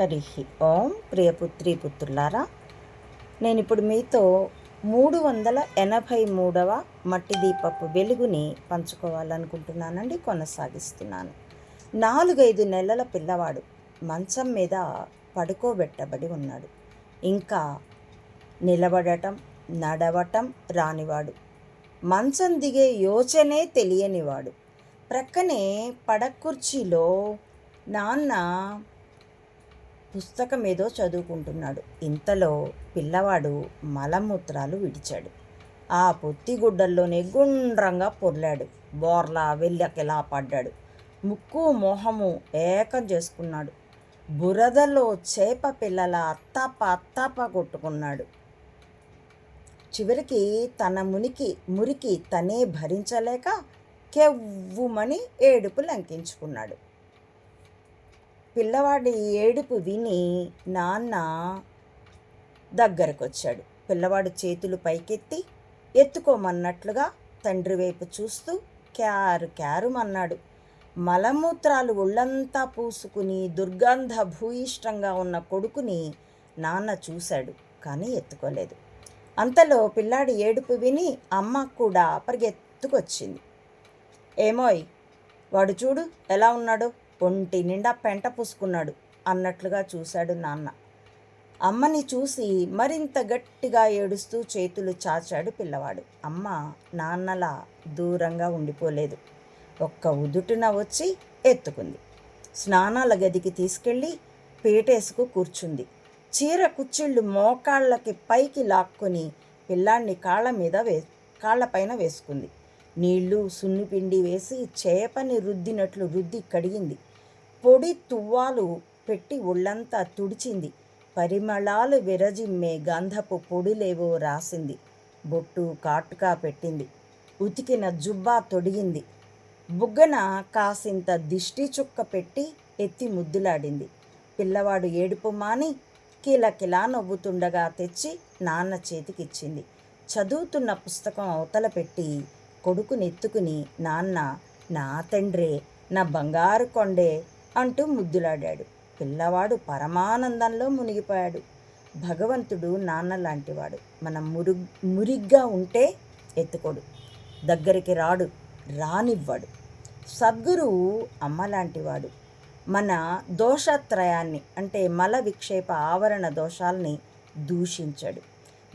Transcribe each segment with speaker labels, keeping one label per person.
Speaker 1: హరి ఓం ప్రియపుత్రి పుత్రులారా నేను ఇప్పుడు మీతో మూడు వందల ఎనభై మూడవ మట్టి దీపపు వెలుగుని పంచుకోవాలనుకుంటున్నానండి కొనసాగిస్తున్నాను. నాలుగైదు నెలల పిల్లవాడు మంచం మీద పడుకోబెట్టబడి ఉన్నాడు. ఇంకా నిలబడటం నడవటం రానివాడు. మంచం దిగే యోచనే తెలియనివాడు. ప్రక్కనే పడకుర్చీలో నాన్న పుస్తకం ఏదో చదువుకుంటున్నాడు. ఇంతలో పిల్లవాడు మలమూత్రాలు విడిచాడు. ఆ పొత్తిగుడ్డల్లోనే గుండ్రంగా పొర్లాడు. బోర్లా వెళ్ళకెలా పడ్డాడు. ముక్కు మొహము ఏకం చేసుకున్నాడు. బురదలో చేప పిల్లల అత్తాప అత్తాప కొట్టుకున్నాడు. చివరికి తన మునికి మురికి తనే భరించలేక కెవ్వుమని ఏడుపు లంకించుకున్నాడు. పిల్లవాడి ఏడుపు విని నాన్న దగ్గరకు వచ్చాడు పిల్లవాడు చేతులు పైకెత్తి ఎత్తుకోమన్నట్లుగా తండ్రి వైపు చూస్తూ క్యారు క్యారుమన్నాడు. మలమూత్రాలు ఒళ్ళంతా పూసుకుని దుర్గంధ భూయిష్టంగా ఉన్న కొడుకుని నాన్న చూశాడు కానీ ఎత్తుకోలేదు. అంతలో పిల్లాడి ఏడుపు విని అమ్మ కూడా పరిగెత్తుకొచ్చింది. ఏమోయ్ వాడు చూడు ఎలా ఉన్నాడో? ఒంటి నిండా పెంట పూసుకున్నాడు. అన్నట్లుగా చూశాడు నాన్న. అమ్మని చూసి మరింత గట్టిగా ఏడుస్తూ చేతులు చాచాడు పిల్లవాడు. అమ్మ నాన్నలా దూరంగా ఉండిపోలేదు. ఒక్క ఉదుటున వచ్చి ఎత్తుకుంది. స్నానాల గదికి తీసుకెళ్ళి పీటేసుకు కూర్చుంది. చీర కుచ్చిళ్ళు మోకాళ్ళకి పైకి లాక్కొని పిల్లాన్ని కాళ్ళ మీద వే కాళ్ళపైన వేసుకుంది. నీళ్ళు సున్నిపిండి వేసి చేపని రుద్దినట్లు రుద్ది కడిగింది. పొడి తువ్వాలు పెట్టి ఒళ్ళంతా తుడిచింది. పరిమళాలు విరజిమ్మే గంధపు పొడిలేవో రాసింది. బొట్టు కాటుకా పెట్టింది. ఉతికిన జుబ్బా తొడిగింది. బుగ్గన కాసింత దిష్టి చుక్క పెట్టి ఎత్తి ముద్దులాడింది. పిల్లవాడు ఏడుపు మాని కిలకిలా నవ్వుతుండగా తెచ్చి నాన్న చేతికిచ్చింది. చదువుతున్న పుస్తకం అవతల పెట్టి కొడుకునెత్తుకుని నాన్న నా తండ్రే నా బంగారు కొండే అంటూ ముద్దులాడాడు. పిల్లవాడు పరమానందంలో మునిగిపోయాడు. భగవంతుడు నాన్న లాంటివాడు. మనం మురు మురిగ్గా ఉంటే ఎత్తుకోడు. దగ్గరికి రాడు రానివ్వడు. సద్గురువు అమ్మ లాంటివాడు. మన దోషత్రయాన్ని అంటే మల విక్షేప ఆవరణ దోషాల్ని దూషించడు.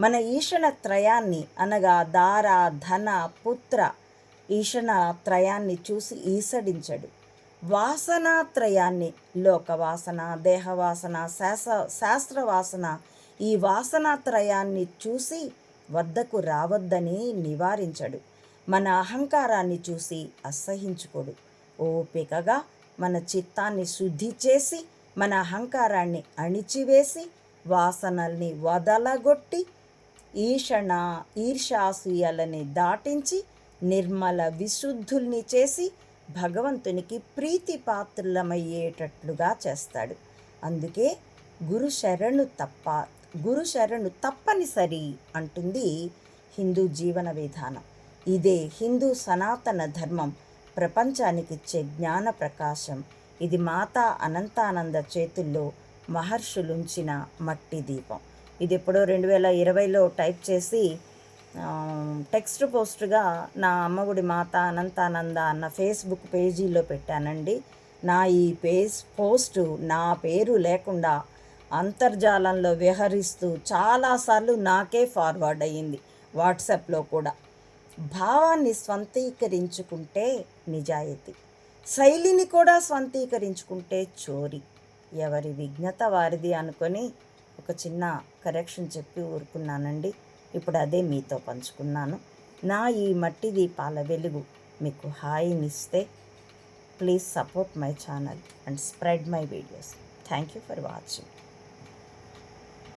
Speaker 1: మన ఈషణ త్రయాన్ని అనగా దార ధన పుత్ర ఈషణ త్రయాన్ని చూసి ఈసడించడు. వాసనాత్రయాన్ని లోకవాసన దేహవాసన శాస శాస్త్రవాసన ఈ వాసనాత్రయాన్ని చూసి వద్దకు రావద్దని నివారించడు. మన అహంకారాన్ని చూసి అసహించుకోడు. ఓపికగా మన చిత్తాన్ని శుద్ధి చేసి మన అహంకారాన్ని అణిచివేసి వాసనల్ని వదలగొట్టి ఈషణ ఈర్షాసూయలని దాటించి నిర్మల విశుద్ధుల్ని చేసి భగవంతునికి ప్రీతి పాత్రులమయ్యేటట్లుగా చేస్తాడు. అందుకే గురు శరణు తప్ప గురు శరణు తప్పనిసరి అంటుంది హిందూ జీవన విధానం. ఇదే హిందూ సనాతన ధర్మం ప్రపంచానికిచ్చే జ్ఞాన ప్రకాశం. ఇది మాతా అనంతానంద చేతుల్లో మహర్షులుంచిన మట్టి దీపం. ఇది ఎప్పుడో రెండు వేల ఇరవైలో టైప్ చేసి టెక్స్ట్ పోస్ట్గా నా అమ్మగుడి మాత అనంతానంద అన్న ఫేస్బుక్ పేజీలో పెట్టానండి. నా ఈ పేజ్ పోస్ట్ నా పేరు లేకుండా అంతర్జాలంలో విహరిస్తూ చాలాసార్లు నాకే ఫార్వర్డ్ అయ్యింది వాట్సాప్లో కూడా. భావాన్ని స్వంతీకరించుకుంటే నిజాయితీ. శైలిని కూడా స్వంతీకరించుకుంటే చోరీ. ఎవరి విఘ్నత వారిది అనుకొని ఒక చిన్న కరెక్షన్ చెప్పి ఊరుకున్నానండి. ఇప్పుడు అదే మీతో పంచుకున్నాను. నా ఈ మట్టి దీపాల వెలుగు మీకు హాయినిస్తే please support my channel and spread my videos thank you for watching